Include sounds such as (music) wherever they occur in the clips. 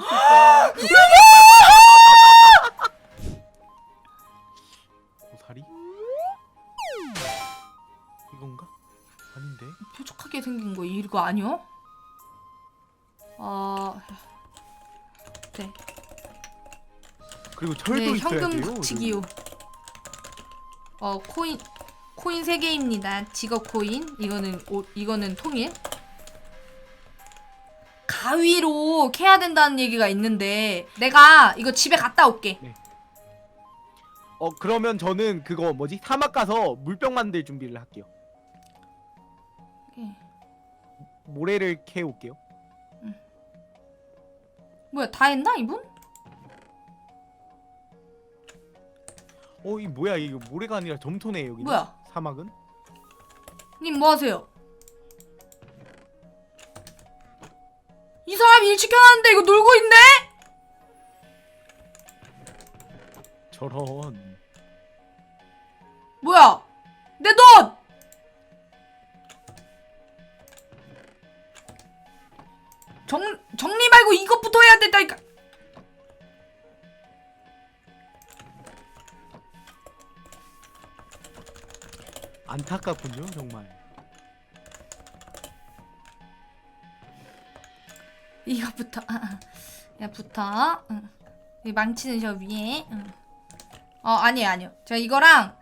짓을까? 고사리? 이건가? 아닌데. 뾰족하게 생긴 거 이거 아니야? 아, 네, 그리고 철도 네 있어야 현금 돼요. 박치기요. 어 코인 코인 3 개입니다. 직업 코인 이거는 오, 이거는 통일. 가위로 캐야 된다는 얘기가 있는데 내가 이거 집에 갔다 올게. 어 그러면 저는 그거 뭐지 사막 가서 물병 만들 준비를 할게요. 예. 모래를 캐 올게요. 뭐야 다 했나 이분? 어이 뭐야 이거 모래가 아니라 점토네 여기. 뭐야? 사막은? 님 뭐 하세요? 시켜놨는데 이거 놀고 있네? 저런. 뭐야? 내 돈! 정, 정리 말고 이것부터 해야 된다니까. 안타깝군요 정말. 이거부터. 아, 아. 야, 부터. 응. 이 망치는 저 위에. 응. 어, 아니에요, 아니요. 제가 이거랑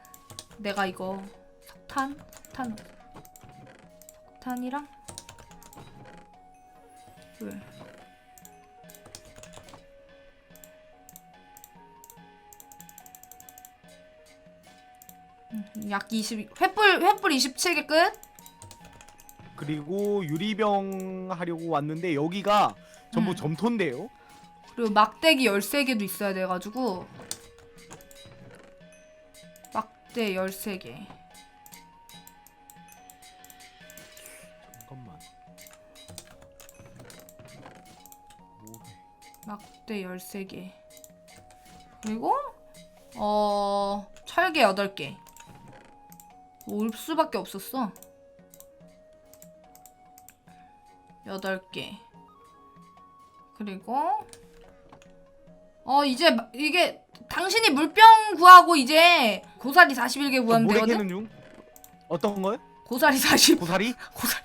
내가 이거 석탄, 석탄, 석탄이랑 왜? 음, 약 20, 횃불, 횃불 27개 끝? 그리고 유리병 하려고 왔는데 여기가 전부 음. 점토인데요. 그리고 막대기 13개도 있어야 돼가지고 막대 13개 잠깐만. 모래. 막대 13개 그리고 어 철개 8개 올 수밖에 없었어 8개 그리고 어 이제 마- 이게 당신이 물병 구하고 이제 고사리 41개 저 구하면 되거든? 중. 어떤 거요? 고사리 40 고사리? (laughs) 고사리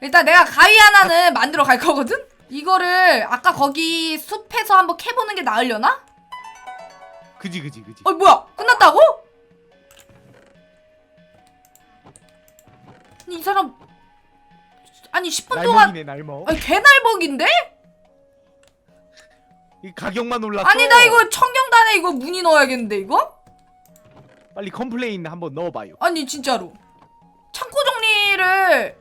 일단 내가 가위 하나는 만들어 갈 거거든? 이거를 아까 거기 숲에서 한번 캐보는 게 나으려나? 그지 그지 그지. 어 뭐야 끝났다고? 이 사람 아니 10분 동안 날먹이네 날먹. 아니 개날먹인데? 이 가격만 올랐어. 아니 나 이거 청경단에 이거 문의 넣어야겠는데 이거? 빨리 컴플레인 한번 넣어봐요. 아니 진짜로 창고 정리를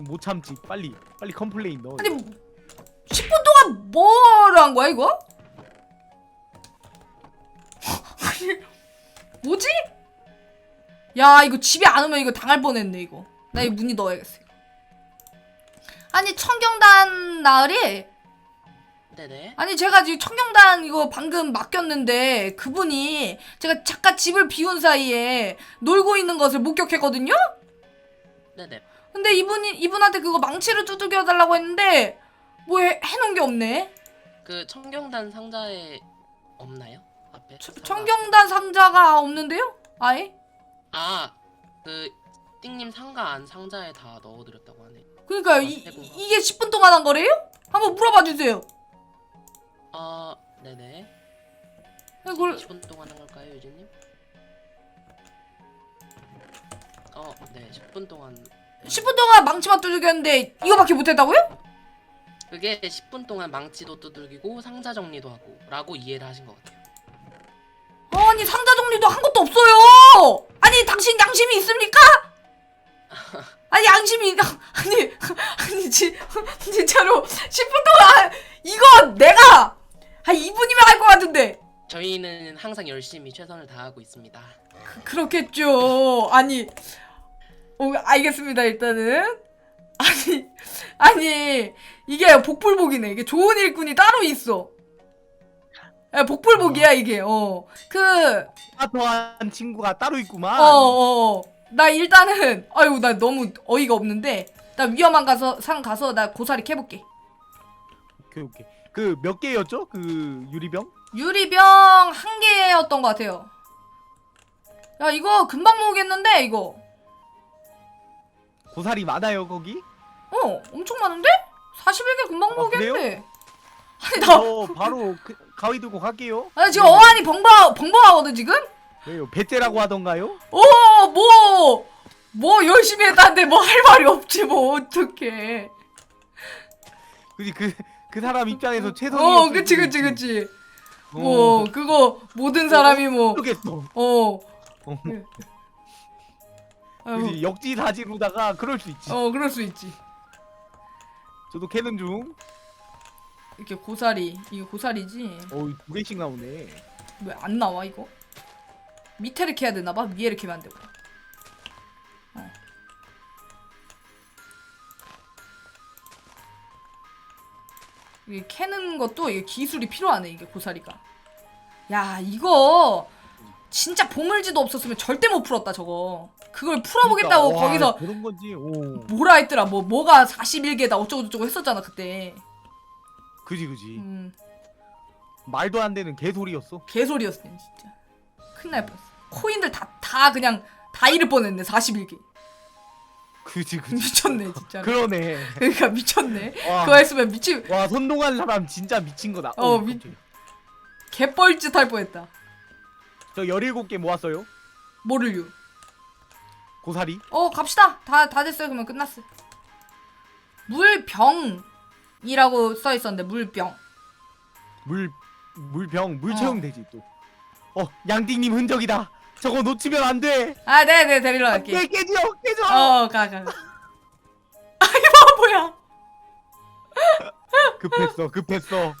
못 참지. 빨리 빨리 컴플레인 넣어. 아니 10분 동안 뭐를 한 거야 이거? (laughs) 아니 뭐지? 야 이거 집에 안 오면 이거 당할 뻔했네 이거 나 이 문의 넣어야겠어. 아니 청경단 나으리 네네. 아니 제가 지금 청경단 이거 방금 맡겼는데 그분이 제가 잠깐 집을 비운 사이에 놀고 있는 것을 목격했거든요? 네네. 근데 이분이 이분한테 그거 망치를 두들겨 달라고 했는데 뭐 해, 해놓은 게 없네. 그 청경단 상자에 없나요? 앞에? 청-. 청경단 상자가 없는데요? 아예? 아, 그 띵님 상가 안 상자에 다 넣어드렸다고 하네. 그러니까 이, 아, 이- 이게 10분 동안 한 거래요? 한번 물어봐 주세요. 아, 네네. 이걸 10분 동안 한 걸까요, 유진님? 어, 네, 10분 동안. 10분 동안 망치만 두들겼는데 이거밖에 못했다고요? 그게 10분 동안 망치도 두들기고 상자 정리도 하고 라고 이해를 하신 것 같아요. 정리도 한 것도 없어요. 아니 당신 양심이 있습니까? 아니 양심이 아니 아니 지, 진짜로 10분 동안 이거 내가 한 2분이면 할 것 같은데 저희는 항상 열심히 최선을 다하고 있습니다. 그, 그렇겠죠. 아니 어, 알겠습니다 일단은 아니 아니 이게 복불복이네 이게 좋은 일꾼이 따로 있어. 야, 복불복이야 이게 어그 파토한 친구가 따로 있구만. 어, 어. 나 일단은 아유 나 너무 어이가 없는데 나 위험한 가서 상 가서 나 고사리 캐볼게. 오케이 오케이. 그 몇 개였죠? 그 유리병? 유리병 한 개였던 것 같아요. 야 이거 금방 모으겠는데 이거. 고사리 많아요 거기? 어 엄청 많은데? 41개 금방 아, 모으겠는데. 아니 나, 저 바로 그, 가위 들고 갈게요. 나 지금 어안이 벙벙 벙벙하거든 지금. 왜요? 배째라고 하던가요? 어뭐뭐 뭐 열심히 했다는데 뭐 할 말이 없지 뭐 어떡해. 그지 그, 그 사람 입장에서 최선이 어 그치 그치 그치. 뭐 그거 모든 사람이 뭐 모르겠어. 어. 어. 네. 아유, 그지 역지사지로다가 그럴 수 있지. 어 그럴 수 있지. 저도 캐는 중. 이렇게 고사리 이게 고사리지. 어우 두 개씩 나오네. 왜 안 나와 이거? 밑에를 캐야 되나 봐. 위에를 캐면 안 되고. 어. 이게 캐는 것도 이게 기술이 필요하네 이게 고사리가. 야 이거 진짜 보물지도 없었으면 절대 못 풀었다 저거. 그걸 풀어보겠다고 그러니까, 와, 거기서 그런 건지. 오. 뭐라 했더라 뭐 뭐가 41개다 어쩌고 저쩌고 했었잖아 그때. 그지 그지. 음 말도 안 되는 개소리였어. 개소리였어 진짜. 큰일 날 뻔했어. 코인들 다 다 그냥 다 잃을 뻔했네 41개. 그지 그지. (laughs) 미쳤네 진짜. 그러네. 그러니까 미쳤네. 와. 그거 했으면 미치 와 선동한 사람 진짜 미친 거다. 어, 어, 미- 미... 개뻘짓 할 뻔했다. 저 17개 모았어요. 뭐를요? 고사리. 어 갑시다. 다 다 됐어요. 그러면 끝났어. 물 병 이라고 써 있었는데 물병. 물 물병 물 어. 채우면 되지 또. 어 양띵님 흔적이다. 저거 놓치면 안 돼. 아 네 네 데리러 안돼 갈게. 깨져 깨져. 어 가 가. (laughs) 아이 바보야. (laughs) 급했어 급했어.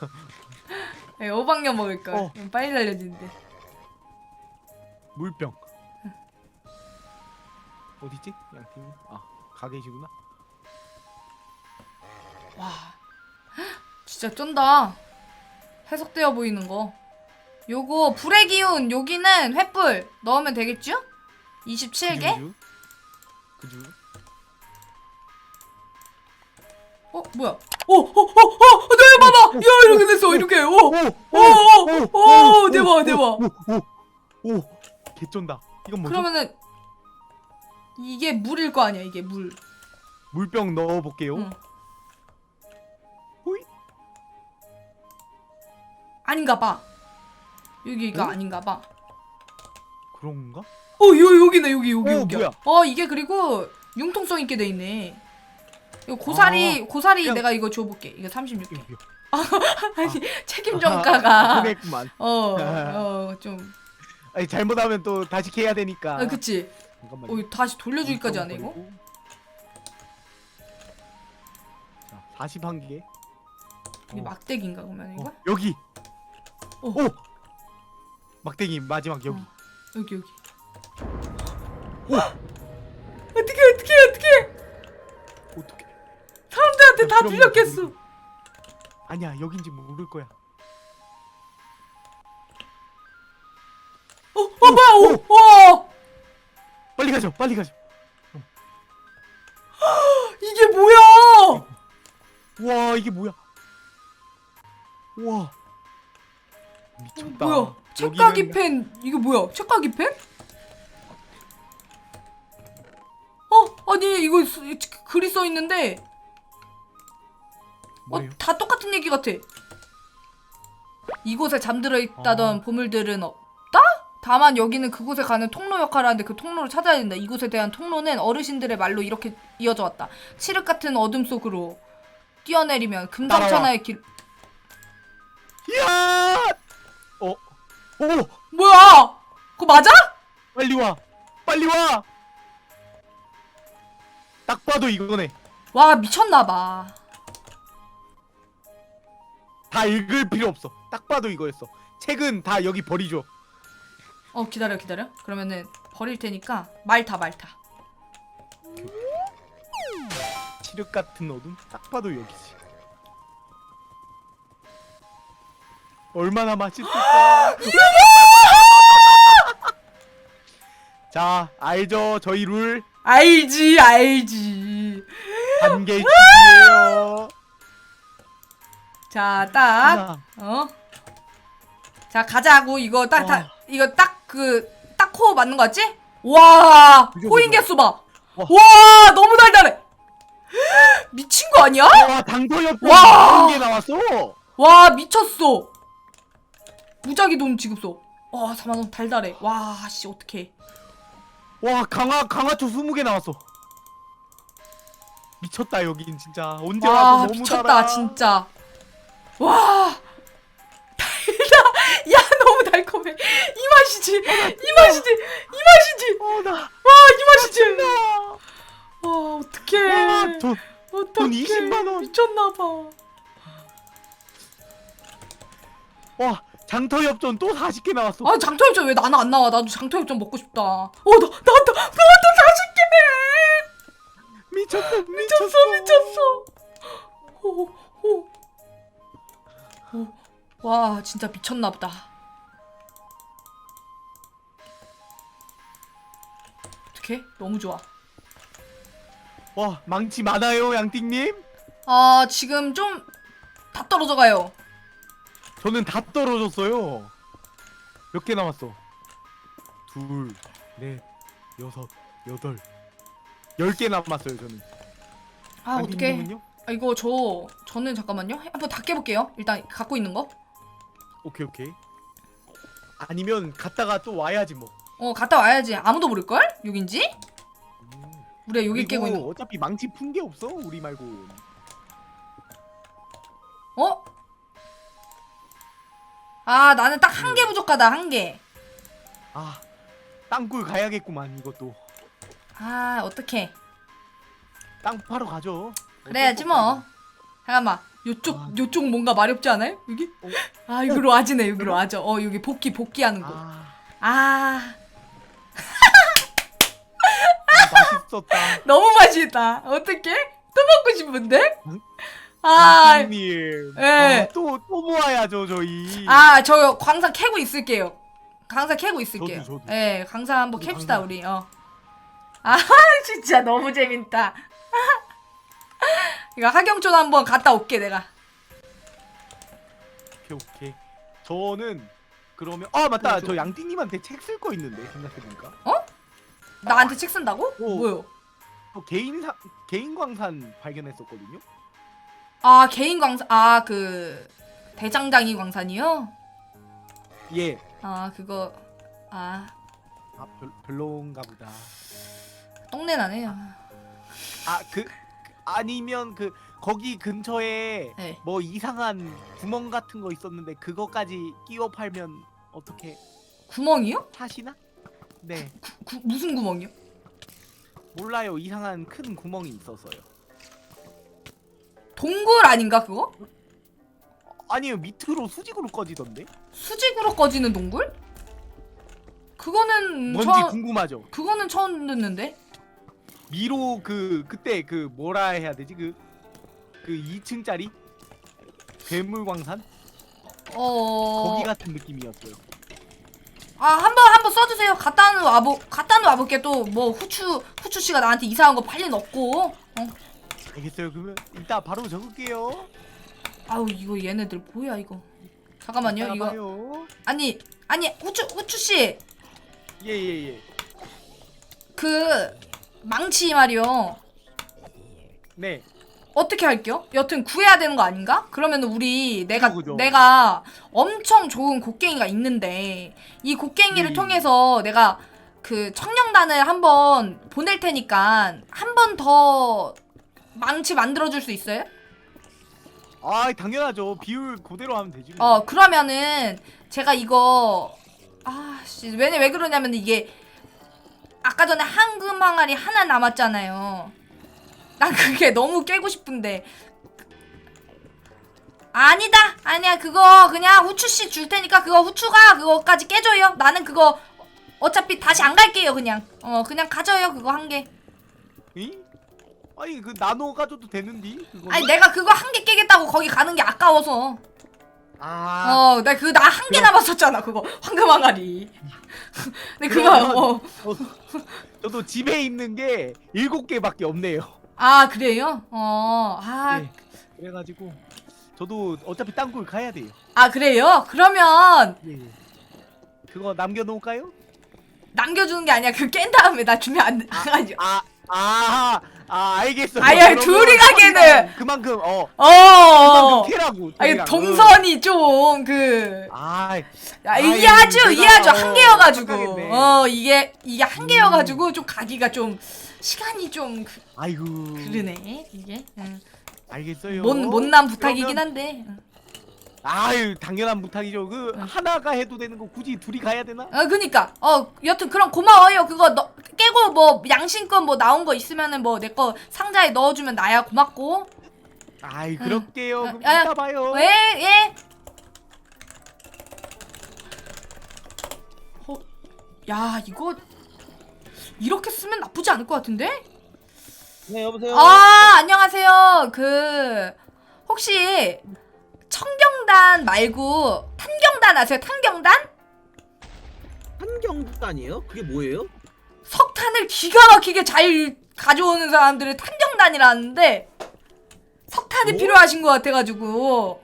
(laughs) 네, 오방녀 먹을 걸. 어. 음, 빨리 달려지는데. 물병. 어디지? 양띵님. 아가 계시구나. 와 진짜 쩐다 해석되어 보이는 거 요거 불의 기운 여기는 횃불 넣으면 되겠죠? 27개? 그주. 그주. 어 뭐야 오오오오 네 봐봐 야 이렇게 됐어 이렇게 오오오오 대박 대박 오오 개쩐다. 이건 뭐죠? 그러면은 이게 물일 거 아니야 이게 물 물병 넣어볼게요. 응. 아닌가 봐 여기가 어? 아닌가 봐 그런가? 어, 요 여기네 여기 여기 어, 여기. 뭐야? 어, 이게 그리고 융통성 있게 돼 있네. 이거 고사리 고사리 그냥- 내가 이거 줘 볼게. 이거 36개. 이거. (laughs) 아니, 책임 전가가 그랬구만. 어, 어, 좀. 아니 잘못하면 또 다시 캐야 되니까. 아, 그치. 잠깐만요. 어, 다시 돌려주기까지 하네 이거. 자, 41개. 이게 막대기인가 그러면 이거? 어, 여기. 어. 오. 막대기 마지막 여기. 어. 여기 여기. 오. 어떻게 어떻게 어떻게 어떻게? 사람들한테 다 들렸겠어. 거 아니야 여긴지 모를 거야. 어, 어 뭐야? 오, 와, 빨리 가죠. 빨리 가죠. 이게 뭐야? 와 이게 뭐야? 와. 미쳤다. 뭐야? 책가기 여기는- 펜 이게 뭐야? 책가기 펜? 어 아니 이거 스- 글이 써 있는데 뭐예요? 어 다 똑같은 얘기 같아. 이곳에 잠들어 있다던 아. 보물들은 없다? 다만 여기는 그곳에 가는 통로 역할을 하는데 그 통로를 찾아야 된다. 이곳에 대한 통로는 어르신들의 말로 이렇게 이어져 왔다. 칠흑 같은 어둠 속으로 뛰어내리면 금상천하의 길. 이야! 맞아? 빨리 와! 빨리 와! 딱 봐도 이거네. 와 미쳤나봐. 다 읽을 필요 없어. 딱 봐도 이거였어. 책은 다 여기 버리죠. 어 기다려 기다려 그러면은 버릴 테니까 말타 말타 칠흑 같은 어둠? 딱 봐도 여기지. 얼마나 맛있을까? (gasps) 자, 알죠? 저희 룰. 알지 알지 단계 집이에요. 자, 딱 하나. 어. 자, 가자고 이거 딱 다, 와. 이거 딱 그 딱 코 맞는 거 같지? 와, 그죠, 그죠. 개수 봐. 와. 와, 너무 달달해. (gasps) 미친 거 아니야? 와 당도협정 와. 게 나왔어. 와, 미쳤어. 무작위 돈 지급소. 와, 4만 원 달달해. 와, 씨, 어떡해. 와 강화 강화초 20개 나왔어. 미쳤다 여긴 진짜 언제 와도 와, 너무 미쳤다, 달아. 진짜. 와. 달다. (laughs) 야, 너무 달콤해. 이 맛이지. 이 맛이지. 이 맛이지. 어 나 와, 이 맛이지. 나. 와, 어떡해. 돈, 어떡해. 돈 20만 원. 미쳤나봐. 와 장터협전 또 40개 나왔어. 아, 장터협전 왜 나는 안 나와? 나도 장터협전 먹고 싶다. 어, 나, 나왔다. 나왔다. 40개! 미쳤어 미쳤어, 미쳤어. 오, 오. 오. 와, 진짜 미쳤나 보다. 어떡해? 너무 좋아. 와 망치 많아요 양띵님. 아, 지금 좀 다 떨어져 가요. 저는 다 떨어졌어요. 몇 개 남았어? 둘, 넷, 여섯, 여덟, 열 개 남았어요 저는. 아, 어떡해. 아, 이거 저 저는 잠깐만요. 한번 다 깨볼게요. 일단 갖고 있는 거. 오케이 오케이. 아니면 갔다가 또 와야지 뭐. 어, 갔다 와야지. 아무도 모를 걸? 여긴지? 우리가 여기 깨고 있는 거. 어차피 망치 푼 게 없어 우리 말고. 어? 아, 나는 딱 한 개 부족하다. 한 개. 아 땅굴 가야겠구만 이것도. 아, 어떡해. 땅 파러 가죠. 그래야지 뭐. 잠깐만. 요쪽 아. 요쪽 뭔가 마렵지 않아요? 여기? 어? 아, 여기로 와지네. 여기로 와져. 어, 여기 복귀 복귀하는 곳. 아, 아, 아 맛있었다. (laughs) 너무 맛있다. 어떡해? 또 먹고 싶은데? 응? 아, 양띵님. 예. 아, 또또 모아야죠 저희. 아, 저 광산 캐고 있을게요. 강사 캐고 있을게요. 저도, 저도. 예, 강사 한번 저도 캡시다 강사. 우리. 어. 아, (laughs) 진짜 너무 재밌다. (laughs) 이거 하경촌 한번 갔다 올게 내가. 오케이 오케이. 저는 그러면 아 맞다 그래, 저 양띵님한테 책 쓸 거 있는데 생각해보니까 나한테 책 쓴다고? 오. 뭐요? 저 개인 사 개인 광산 발견했었거든요. 아 개인 광산 아 그 대장장이 광산이요? 예. 아 그거 아 아 별, 별로인가 보다. 똥내 나네요. 아 그 그, 아니면 그 거기 근처에 네. 뭐 이상한 구멍 같은 거 있었는데 그거까지 끼워 팔면 어떻게 구멍이요? 사시나? 네 구, 무슨 구멍이요? 몰라요 이상한 큰 구멍이 있어서요. 동굴 아닌가 그거? 아니요 밑으로 수직으로 꺼지던데 수직으로 꺼지는 동굴? 그거는 뭔지 처 궁금하죠. 그거는 처음 듣는데. 미로 그 그때 그 뭐라 해야 되지 그 그 2층짜리 괴물 광산 어. 거기 같은 느낌이었어요. 아 한번 한번 써주세요. 갖다는 와보 갖다는 와볼게 또 뭐 후추 후추 씨가 나한테 이상한 거 팔린 없고. 어. 알겠어요. 그러면 이따 바로 적을게요. 아우 이거 얘네들 뭐야 이거. 잠깐만요 이거 봐요. 아니 아니 후추 후추 씨. 예 예 예. 그 망치 말이요. 네. 어떻게 할게요? 여튼 구해야 되는 거 아닌가? 그러면 우리 내가 그죠, 그죠. 내가 엄청 좋은 곡괭이가 있는데 이 곡괭이를 음. 통해서 내가 그 청량단을 한번 보낼 테니까 한 번 더 망치 만들어 줄 수 있어요? 아 당연하죠. 비율 그대로 하면 되지. 뭐. 어 그러면은 제가 이거 아씨 왜냐 왜 그러냐면 이게 아까 전에 황금 항아리 하나 남았잖아요. 난 그게 너무 깨고 싶은데 아니다 아니야 그거 그냥 후추 씨 줄 테니까 그거 후추가 그거까지 깨줘요. 나는 그거 어차피 다시 안 갈게요 그냥 어 그냥 가져요 그거 한 개. 이? 아니 그 나눠 가져도 되는디? 그거. 아니 내가 그거 한 개 깨겠다고 거기 가는 게 아까워서. 아. 어, 나 그 나 한 개 남았었잖아 그거 황금 항아리. (laughs) 근데 그거 그러면- 어, 저도 집에 있는 게 일곱 개밖에 없네요. 아 그래요? 어, 아, 네. 그래가지고 저도 어차피 땅굴 가야 돼요. 아 그래요? 그러면 예. 예. 그거 남겨놓을까요? 남겨주는 게 아니야. 그깬 다음에 나 주면 안 (laughs) 돼. 아니, 아, 아, 아, 알겠어요. 아야, 그러면 둘이 가기에는. 그만큼 어, 어. 그만큼 캐라고. 아니. 동선이 좀 그. 아, 아, 이해하죠, 내가, 이해하죠. 어, 한 개여가지고. 착각했네. 어, 이게 이게 한 개여가지고 좀 가기가 좀 시간이 좀 그, 아이고. 그러네. 이게. 응. 알겠어요. 못 못난 부탁이긴 그러면- 한데. 응. 아유, 당연한 부탁이죠. 그 하나가 해도 되는 거 굳이 둘이 가야 되나? 어, 그니까. 어, 여튼 그럼 고마워요. 그거 너, 깨고 뭐 양심껏 뭐 나온 거 있으면은 뭐 내 거 상자에 넣어주면 나야 고맙고. 아이, 그럴게요. 응. 그럼 아, 이따 봐요. 예, 예. 어, 야, 이거 이렇게 쓰면 나쁘지 않을 것 같은데? 네 여보세요. 아, 안녕하세요. 그 혹시 청경단 말고 탄경단 아세요? 탄경단? 한경단이에요? 그게 뭐예요? 석탄을 기가 막히게 잘 가져오는 사람들을 탄경단이라는데 석탄이 뭐? 필요하신 것 같아가지고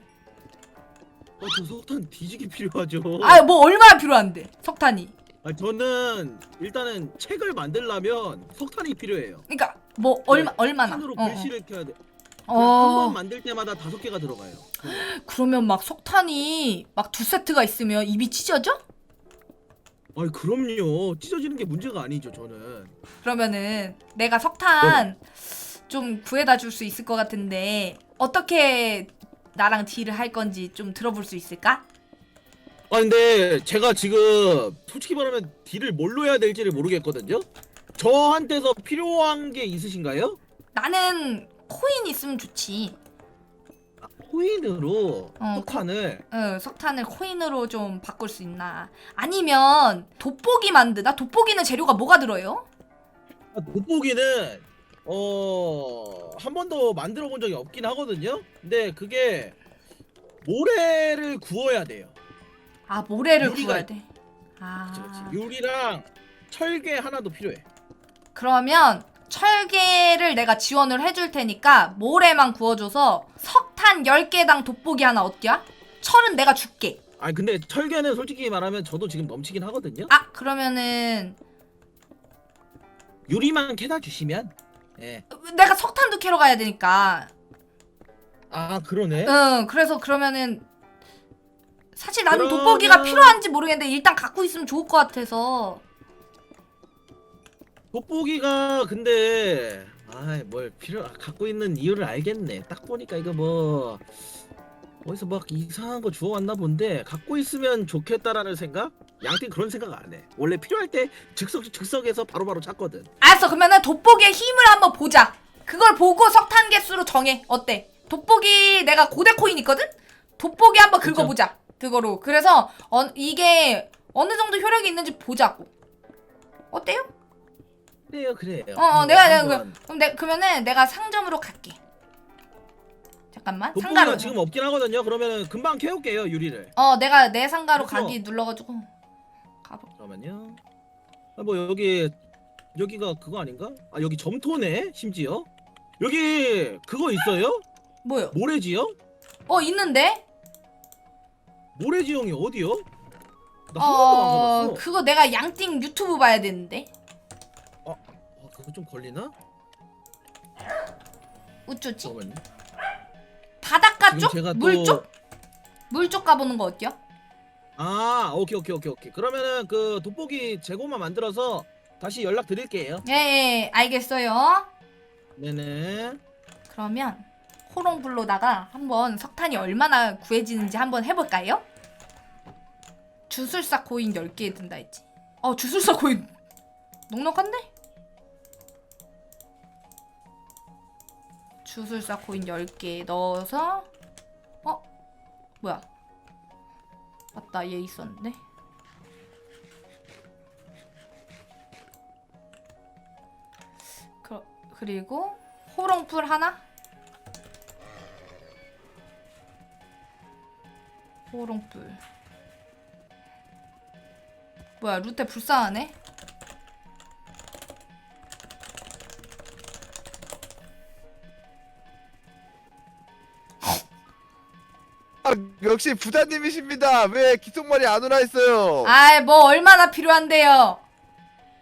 아, 저 석탄 뒤지기 필요하죠. 아 뭐 얼마나 필요한데 석탄이 아, 저는 일단은 책을 만들려면 석탄이 필요해요. 그러니까 뭐 얼마 얼마나 탄으로 어, 어. 글씨를 켜야 돼. 어. 한번 만들 때마다 다섯 개가 들어가요. 그러면 막 석탄이 막 두 세트가 있으면 입이 찢어져? 아, 그럼요. 찢어지는 게 문제가 아니죠, 저는. 그러면은 내가 석탄 좀 구해다 줄 수 있을 것 같은데 어떻게 나랑 딜을 할 건지 좀 들어볼 수 있을까? 아, 근데 제가 지금 솔직히 말하면 딜을 뭘로 해야 될지를 모르겠거든요. 저한테서 필요한 게 있으신가요? 나는 코인 있으면 좋지. 아, 코인으로 어, 석탄을 어, 석탄을 코인으로 좀 바꿀 수 있나? 아니면 돋보기 만드나? 돋보기는 재료가 뭐가 들어요? 아, 돋보기는 어... 한 번도 만들어 본 적이 없긴 하거든요. 근데 그게 모래를 구워야 돼요. 아 모래를 유리가 구워야 있- 돼. 아 그치, 그치. 유리랑 철개 하나도 필요해. 그러면 철개를 내가 지원을 해줄 테니까 모래만 구워줘서 석탄 10개당 돋보기 하나 어때야? 철은 내가 줄게. 아 근데 철개는 솔직히 말하면 저도 지금 넘치긴 하거든요. 아 그러면은 유리만 캐다 주시면 예. 내가 석탄도 캐러 가야 되니까. 아 그러네. 응 그래서 그러면은 사실 나는 그러면- 돋보기가 필요한지 모르겠는데 일단 갖고 있으면 좋을 것 같아서. 돋보기가 근데 아뭘 필요 갖고 있는 이유를 알겠네. 딱 보니까 이거 뭐 어디서 막 이상한 거 주워왔나 본데 갖고 있으면 좋겠다라는 생각? 양띵 그런 생각 안 해. 원래 필요할 때 즉석 즉석에서 바로바로 찾거든. 알았어 그러면은 돋보기의 힘을 한번 보자. 그걸 보고 석탄 개수로 정해. 어때? 돋보기 내가 고대 코인 있거든? 돋보기 한번. 긁어보자. 그거로. 그래서 어, 이게 어느 정도 효력이 있는지 보자고. 어때요? 그래요, 그래요. 어, 어 내가 내가. 그, 그럼 내 그러면은 내가 상점으로 갈게. 잠깐만. 돋보기가 상가로. 지금 없긴 하거든요. 그러면은 금방 캐올게요 유리를. 어 내가 내 상가로 그래서- 가기 눌러가지고 가보. 잠깐만요. 아, 뭐 여기 여기가 그거 아닌가? 아 여기 점토네 심지어. 여기 그거 있어요? 뭐요? 모래지형? 어 있는데? 모래지형이 어디요? 나 한 번도 안어 가봤어. 그거 내가 양띵 유튜브 봐야 되는데. 좀 걸리나? 우쭈지? 잠깐만요. 바닷가 지금 쪽? 제가 물 또- 쪽? 물 쪽 가보는 거 어때요? 아 오케이 오케이 오케이 오케이. 그러면은 그 돋보기 재고만 만들어서 다시 연락 드릴게요. 예, 예, 알겠어요. 네네. 그러면 호롱불로다가 한번 석탄이 얼마나 구해지는지 한번 해볼까요? 주술사 코인 10개 든다 했지. 어, 주술사 코인 넉넉한데? 주술사 코인 10개 넣어서 어? 뭐야? 맞다, 얘 있었는데. 그, 그리고 호롱풀 하나? 호롱불 뭐야 루테 불쌍하네 역시 부자님이십니다. 왜 기속말이 안 오나 했어요. 아이 뭐 얼마나 필요한데요?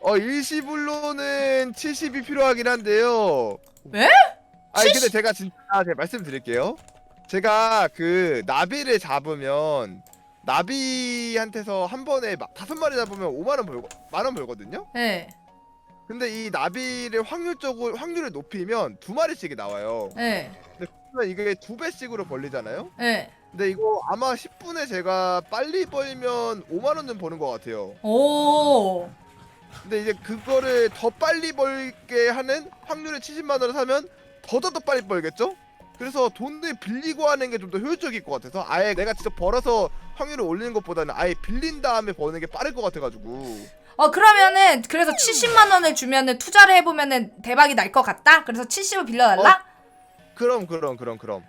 어 일시불로는 70이 필요하긴 한데요. 왜? 아니 70? 근데 제가 진짜 제가 말씀드릴게요. 제가 그 나비를 잡으면 나비한테서 한 번에 마- 다섯 마리 잡으면 5만 원 벌고 만원 벌거든요. 예, 근데 이 나비를 확률적으로 확률을 높이면 두 마리씩이 나와요. 예, 그러면 이게 두 배씩으로 벌리잖아요. 예. 근데 이거 아마 10분에 제가 빨리 벌면 5만 원좀 버는 것 같아요. 오. 근데 이제 그거를 더 빨리 벌게 하는 확률을 70만 원을 사면 더더 더 빨리 벌겠죠? 그래서 돈을 빌리고 하는 게 좀 더 효율적일 것 같아서 아예 내가 직접 벌어서 확률을 올리는 것보다는 아예 빌린 다음에 버는 게 빠를 것 같아가지고 어 그러면은 그래서 70만 원을 주면은 투자를 해보면은 대박이 날 것 같다. 그래서 70을 빌려달라. 그럼 그럼 그럼 그럼